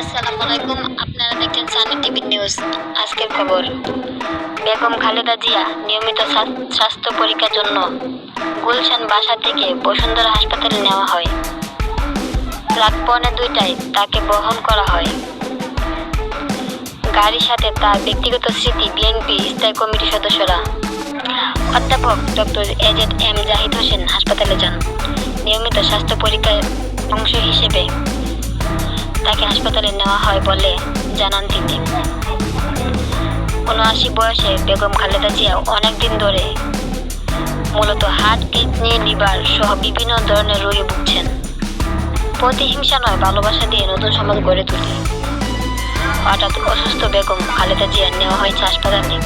আসসালামু আলাইকুম আপনারা দেখছেন সানি টিভি নিউজ। আজকের খবর, বেগম খালেদা জিয়া নিয়মিত স্বাস্থ্য পরীক্ষার জন্য গুলশান বাসা থেকে বসুন্ধরা হাসপাতালে নেওয়া হয়। রাত পৌনে দুইটায় তাকে বহন করা হয়। গাড়ির সাথে তার ব্যক্তিগত স্মৃতি বিএনপি স্থায়ী কমিটির সদস্যরা। অধ্যাপক doctor A Z M Zahid Hossain হাসপাতালে যান। নিয়মিত স্বাস্থ্য পরীক্ষার অংশ হিসেবে তাকে হাসপাতালে নেওয়া হয় বলে জানান তিনি। উনআশি বয়সে বেগম খালেদা জিয়া অনেকদিন ধরে মূলত হার্ট, কিডনি, লিভার সহ বিভিন্ন ধরনের রোগে ভুগছেন। প্রতিহিংসা নয়, ভালোবাসা দিয়ে নতুন সমাজ গড়ে তুলি। হঠাৎ অসুস্থ বেগম খালেদা জিয়া নেওয়া হয়েছে হাসপাতালে।